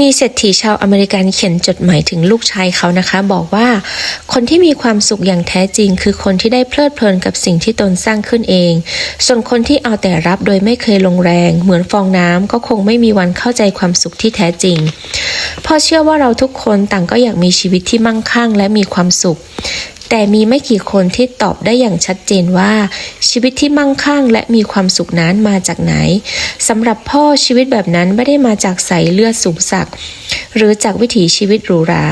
มีเศรษฐีชาวอเมริกันเขียนจดหมายถึงลูกชายเขานะคะ บอกว่าคนที่มีความสุขอย่างแท้จริง คือคนที่ได้เพลิดเพลินกับสิ่งที่ตนสร้างขึ้นเอง ส่วนคนที่เอาแต่รับโดยไม่เคยลงแรง เหมือนฟองน้ำก็คงไม่มีวันเข้าใจความสุขที่แท้จริงพ่อเชื่อว่าเราทุกคนต่างก็อยากมีชีวิตที่มั่งคั่งและมีความสุข แต่มีไม่กี่คนที่ตอบได้อย่างชัดเจนว่า ชีวิตที่มั่งคั่งและมีความสุขนั้นมาจากไหนสำหรับพ่อชีวิตแบบนั้นไม่ได้มาจากสายเลือดสูงสักหรือจากวิถีชีวิตหรูหรา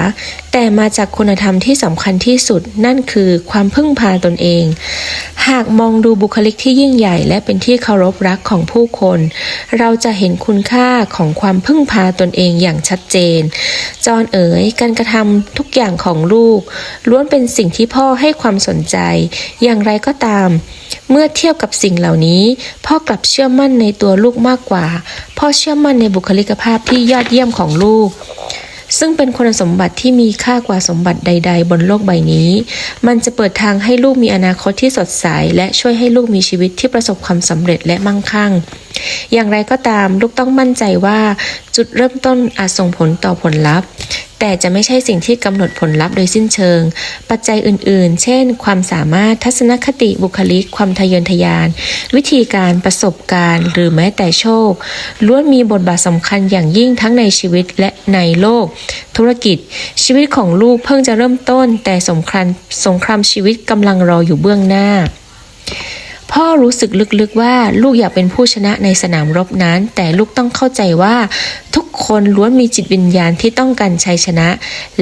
แต่มาจากคุณธรรมที่สำคัญที่สุดนั่นคือความพึ่งพาตนเอง หากมองดูบุคลิกที่ยิ่งใหญ่ และเป็นที่เคารพรักของผู้คน เราจะเห็นคุณค่าของความพึ่งพาตนเองอย่างชัดเจน จอนเอ๋ยการกระทำทุกอย่างของลูก ล้วนเป็นสิ่งที่พ่อให้ความสนใจ อย่างไรก็ตาม เมื่อเทียบกับสิ่งเหล่านี้ พ่อกลับเชื่อมั่นในตัวลูกมากกว่า พ่อเชื่อมั่นในบุคลิกภาพที่ยอดเยี่ยมของลูก ซึ่งเป็นคุณสมบัติที่มีค่ากว่าสมบัติใด ๆ บนโลกใบนี้ มันจะเปิดทางให้ลูกมีอนาคตที่สดใส และช่วยให้ลูกมีชีวิตที่ประสบความสำเร็จและมั่งคั่ง อย่างไรก็ตามลูกต้องมั่นใจว่าจุดเริ่มต้นอาจส่งผลต่อผลลัพธ์ แต่จะไม่ใช่สิ่งที่กำหนดผลลัพธ์โดยสิ้นเชิง ปัจจัยอื่นๆ เช่น ความสามารถทัศนคติบุคลิก ความทะเยอทะยาน วิธีการประสบการณ์ หรือแม้แต่โชคล้วนมีบทบาทสำคัญอย่างยิ่งทั้งในชีวิตและในโลก ธุรกิจ ชีวิตของลูกเพิ่งจะเริ่มต้น แต่สงครามสงครามชีวิตกำลังรออยู่เบื้องหน้า พ่อรู้สึกลึกๆว่าลูกอยากเป็นผู้ชนะในสนามรบนั้น แต่ลูกต้องเข้าใจว่า ทุกคนล้วนมีจิตวิญญาณที่ต้องการชัยชนะ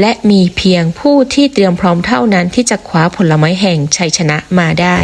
และมีเพียงผู้ที่เตรียมพร้อมเท่านั้นที่จะคว้าผลไม้แห่งชัยชนะมาได้